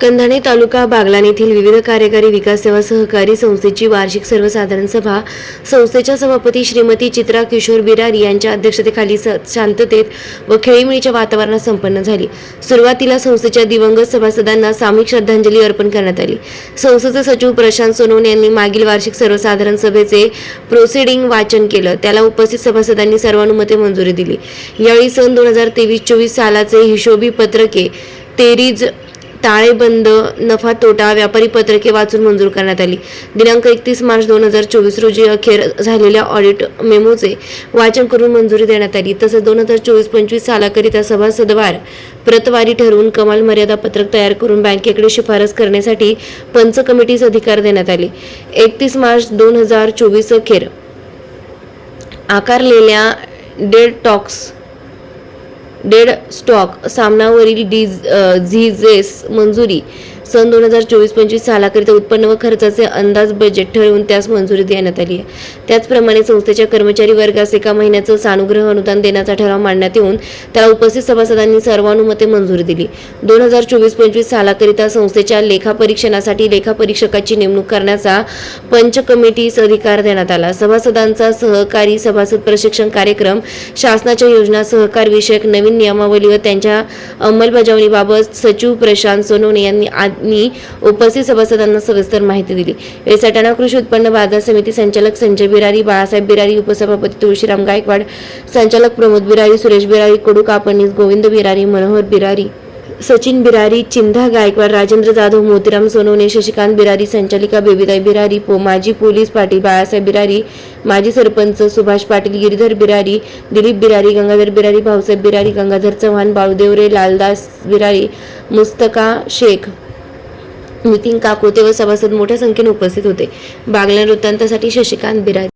कंधाणे तालुका बागलाण येथील विविध कार्यकारी विकास सेवा सहकारी संस्थेची वार्षिक सर्वसाधारण सभा. संस्थेच्या सभापती श्रीमती चित्रा किशोर बिरारी यांच्या अध्यक्षतेखाली स- शांततेत व खेळीमेळीच्या वातावरणात संपन्न झाली. सुरुवातीला संस्थेच्या दिवंगत सभासदांना सामूहिक श्रद्धांजली अर्पण करण्यात आली. संस्थेचे सचिव प्रशांत सोनवणे यांनी मागील वार्षिक सर्वसाधारण सभेचे प्रोसिडिंग वाचन केलं. त्याला उपस्थित सभासदांनी सर्वानुमते मंजुरी दिली. यावेळी सन दोन हजार तेवीस चोवीस सालाचे हिशोबी पत्रके तेरीज ताळेबंद नफा तोटा व्यापारी पत्रके वाचून मंजूर करण्यात आली. दिनांक एकतीस मार्च दोन हजार चोवीस रोजी अखेर झालेल्या ऑडिट मेमोचे वाचन करून मंजुरी देण्यात आली. तसंच दोन हजार चोवीस पंचवीस सालाकरिता सभासदवार प्रतवारी ठरवून कमाल मर्यादा पत्रक तयार करून बँकेकडे शिफारस करण्यासाठी पंच कमिटीस अधिकार देण्यात आले. एकतीस मार्च दोन हजार चोवीस अखेर आकारलेल्या डेड टॉक्स डेड स्टॉक सामनावरील डिझ झिजेस मंजुरी. सन दोन हजार चोवीस पंचवीस सालाकरिता उत्पन्न व खर्चाचे अंदाज बजेट ठरवून त्यास मंजुरी देण्यात आली आहे. त्याचप्रमाणे संस्थेच्या कर्मचारी वर्गास एका महिन्याचं सानुग्रह अनुदान देण्याचा ठराव मांडण्यात येऊन त्याला उपस्थित सभासदांनी सर्वानुमते मंजुरी दिली. दोन हजार चोवीस पंचवीस सालाकरिता संस्थेच्या लेखापरीक्षणासाठी लेखापरीक्षकाची नेमणूक करण्याचा पंच कमिटीस अधिकार देण्यात आला. सभासदांचा सहकारी सभासद प्रशिक्षण कार्यक्रम शासनाच्या योजना सहकार विषयक नवीन नियमावली व त्यांच्या अंमलबजावणीबाबत सचिव प्रशांत सोनवणे यांनी यांनी उपस्थित सभासदांना सविस्तर माहिती दिली. वेसाटाणा सटाणा कृषी उत्पन्न बाजार समिती संचालक संजय बिरारी बाळासाहेब बिरारी उपसभापती तुळशीराम गायकवाड संचालक प्रमोद बिरारी सुरेश बिरारी कडू कापणीस गोविंद बिरारी मनोहर बिरारी सचिन बिरारी चिंधा गायकवाड राजेंद्र जाधव मोतीराम सोनवणे शशिकांत बिरारी संचालिका बेबीताई बिरारी पो माजी पोलीस पाटील बाळासाहेब बिरारी माजी सरपंच सुभाष पाटील गिरीधर बिरारी दिलीप बिरारी गंगाधर बिरारी भाऊसाहेब बिरारी गंगाधर चव्हाण बाळूदेवरे लालदास बिरारी मुस्तका शेख नितीन काकोते व सभासद मोठ्या संख्येने उपस्थित होते. बागल्या वृत्तांतासाठी शशिकांत बिराज.